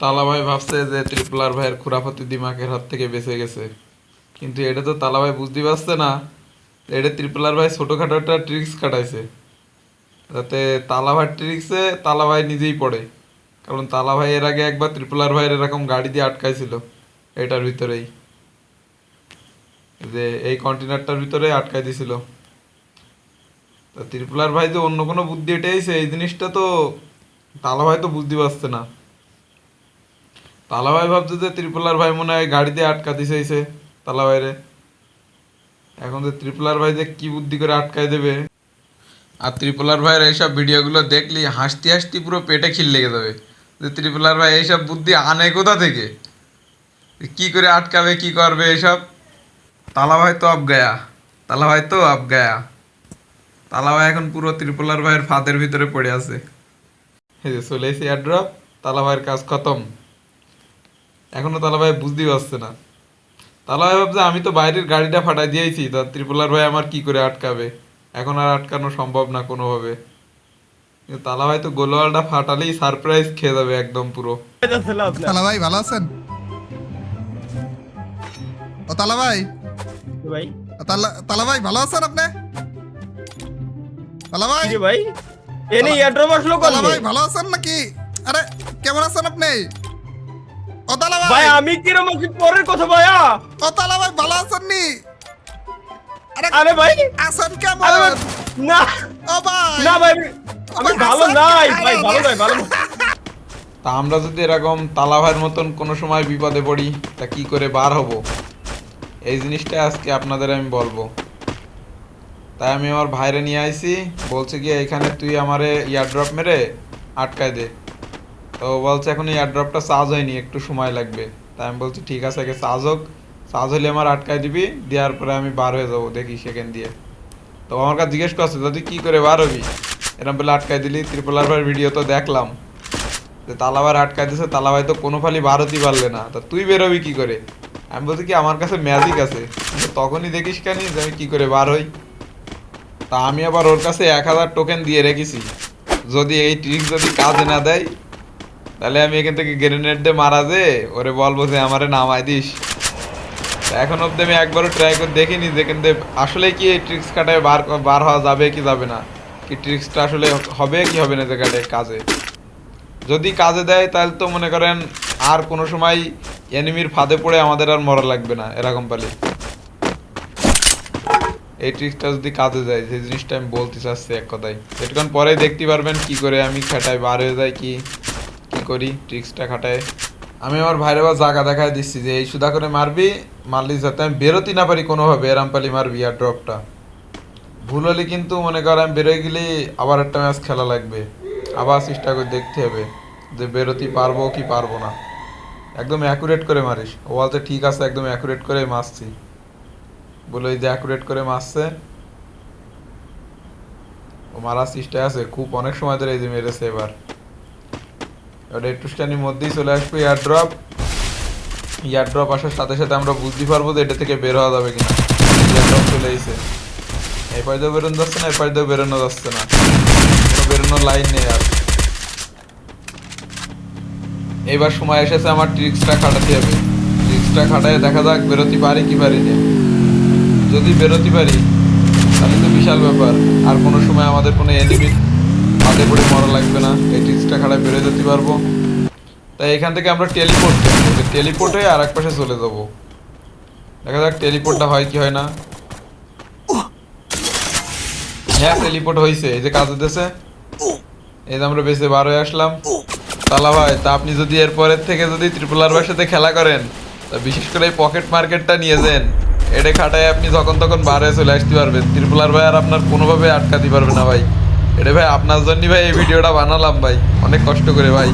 তালাভাই ভাবছে যে ত্রিপুলার ভাইয়ের খুরাফতি দিমাকের হাত থেকে বেঁচে গেছে। কিন্তু এটা তো তালাভাই বুঝতে পারছে না এটা ত্রিপুলার ভাই ছোটোখাটো একটা ট্রিক্স কাটাইছে। যাতে তালাভাই ট্রিক্সে তালাভাই নিজেই পড়ে। কারণ তালাভাই এর আগে একবার ত্রিপুলার ভাইয়ের এরকম গাড়ি দিয়ে আটকাইছিল এটার ভিতরেই। যে এই কন্টেনারটার ভিতরে আটকাই দিছিল। তা ত্রিপুলার ভাই যে অন্য কোনো বুদ্ধি এটাইছে, এই জিনিসটা তো তালাভাই তো বুঝতে পারছে না। তালাভাই ভাবছে যে ত্রিপুলার ভাই মনে হয় গাড়ি দিয়ে আটকা দিছেইছে তালাভাইরে এখন যে ত্রিপুলার ভাই যে কি বুদ্ধি করে আটকায় দেবে। আর ত্রিপুলার ভাইয়ের এইসব ভিডিওগুলো দেখলি হাসতে হাসতে পুরো পেটে খিল লেগে যাবে। যে ত্রিপুলার ভাই এইসব বুদ্ধি আনে কোথা থেকে? কি করে আটকাবে, কি করবে এইসব? তালা ভাই তো আব গায়া। তালা ভাই তো আব গায়া। তালা ভাই এখন পুরো ত্রিপুলার ভাইয়ের ফাঁদের ভিতরে পড়ে আছে। চলে এসে এয়ারড্রপ তালা ভাইয়ের কাজ খতম। এখনও তালা ভাই বুঝতেই পারছে না। তালা ভাই ভাবছে আমি তো বাইরের গাড়িটা ফাটাই দিয়েছি তা ত্রিপুলার ভাই আমার কি করে আটকাবে? এখন আর আটকানো সম্ভব না কোনোভাবে। তালা ভাই তো গোলওয়ালটা ফাটালেই সারপ্রাইজ খেয়ে যাবে একদম পুরো। তালা ভাই ভালো আছেন? ও তালা ভাই। ভাই। তালা তালা ভাই ভালো আছেন আপনি? তালা ভাই। ভাই। এনে এয়ারড্রপ আসলো তালা ভাই ভালো আছেন নাকি? আরে কেমন আছেন আপনি? ও তালা ভাই। ভাই আমি কিরম আছি? পরের কথা ভাইয়া। ও তালা ভাই ভালো আছেন নি? আরে আরে ভাই। আছেন কেমন? আরে ভাই, না। ও ভাই। না ভাই আমি- আমি ভালো নাই। ভাই ভালো নাই ভালো। তা আমরা যদি এরকম তালা ভাইয়ের মতন কোনো সময় বিপদে পড়ি তা কি করে বার হব? এই জিনিসটা আজকে আপনাদের আমি বলব। তাই আমি আমার ভাইরে নিয়ে আইছি বলছে কি এখানে তুই আমারে ইয়ারড্রপ মেরে আটকায় দে। তো বলছে এখন ইয়ারড্রপটা চার্জ হয়নি, একটু সময় লাগবে। তাই আমি বলছি, ঠিক আছে, আগে চার্জ হোক। চার্জ হলে আমার আটকায় দিবি, দেওয়ার পরে আমি বার হয়ে যাব, দেখি সেখান দিয়ে। তো আমার কাছে জিজ্ঞেস করছে যদি কী করে বার হবি? এরকম বলে আটকায় দিলি, ত্রিপলার ভিডিও তো দেখলাম। যে তালাবার আটকায় দিছে তালাবাই তো কোনো ফালি বার হতেই পারলে না। তা তুই বেরোবি কী করে? আমি বলছি, কি, আমার কাছে ম্যাজিক আছে। তখনই দেখিস কেন, যে আমি কী করে বার হই? তা আমি আবার ওর কাছে এক হাজার টোকেন দিয়ে রেখেছি। যদি এই ট্রিক যদি কাজে না দেয় তাহলে আমি এখান থেকে গ্রেনেড দিয়ে মারা যে, ওরে বলব যে আমারে নামাই দিস। এখন অব্দি আমি একবারও ট্রাই করে দেখিনি যে কিন্তু আসলে কি এই ট্রিক্স কাটায় বার বার হওয়া যাবে কি যাবে না? কি ট্রিক্সটা আসলে হবে কি হবে না জায়গাটায় কাজে? যদি কাজে দেয় তাহলে তো মনে করেন আর কোনো সময় এনিমির ফাঁদে পড়ে আমাদের আর মরা লাগবে না, এরকম পালি। এই ট্রিক্সটা যদি কাজে যায় সেই জিনিসটা আমি বলতে চাচ্ছি এক কথায়। এটুকান পরে দেখতে পারবেন কি করে আমি খাটাই বার হয়ে যাই কি। করি ট্রিক্সটা খাটায় আমি আমার ভাইরে বা জায়গা দেখায় দিচ্ছি যে, এই সুদা করে মারবি, মারলি যাতে আমি বেরোতে না পারি কোনোভাবে, এরাম পালি মারবি আর ড্রপটা। ভুল হলে কিন্তু মনে কর আমি বেরোয় গেলে, আবার একটা ম্যাচ খেলা লাগবে। আবার চেষ্টা করে দেখতে হবে যে, বেরোতে পারব কি পারব না। একদম অ্যাকুরেট করে মারিস। ও বলছে ঠিক আছে, একদম অ্যাকুরেট করে মারছি। বলে এই যে অ্যাকুরেট করে মারছে। ও মারার চেষ্টায় আছে, খুব অনেক সময় ধরে এই যে মেরেছে এবার। এবার একটুখানির মধ্যেই চলে আসবে ইয়ার ড্রপ ইয়ার ড্রপ আসার সাথে সাথে আমরা বুঝতে পারব যে এটা থেকে বের হওয়া যাবে কিনা। ইয়ার ড্রপ চলে এসে এই পাশে বেরোনো যাচ্ছে না এই পাশে বেরোনো যাচ্ছে না। বেরোনোর লাইন নেই আর। এইবার সময় এসেছে আমার ট্রিক্সটা খাটাতে হবে। ট্রিক্সটা খাটায় দেখা যাক বেরোতে পারি কি পারি না। যদি বেরোতে পারি, তাহলে তো বিশাল ব্যাপার। আর কোনো সময় আমাদের কোনো এনিমি হাতে পড়ে মরা লাগবে না, এই ট্রিক্সটা খাটায় বেরো যেতে পারব। তাই এখান থেকে আমরা টেলিপোর্ট টেলিপোর্ট হয়ে আর এক পাশে চলে যাব। দেখা যাক টেলিপোর্টটা হয় কি হয় না। হ্যাঁ টেলিপোর্ট হয়েছে এই যে কাজ দিতেছে এই যে আমরা বেঁচে বার হয়ে আসলাম। তালা ভাই, তা আপনি যদি এরপরের থেকে যদি ত্রিপুলার সাথে খেলা করেন, তা বিশেষ করে এই পকেট মার্কেটটা নিয়ে যান। এটা খাটায় আপনি যখন তখন বার হয়ে চলে আসতে পারবেন। ত্রিপুলার ভাই আর আপনার কোনোভাবে আটকাতে পারবে না ভাই। এটা ভাই আপনার জন্য ভাই এই ভিডিওটা বানালাম ভাই। অনেক কষ্ট করে ভাই।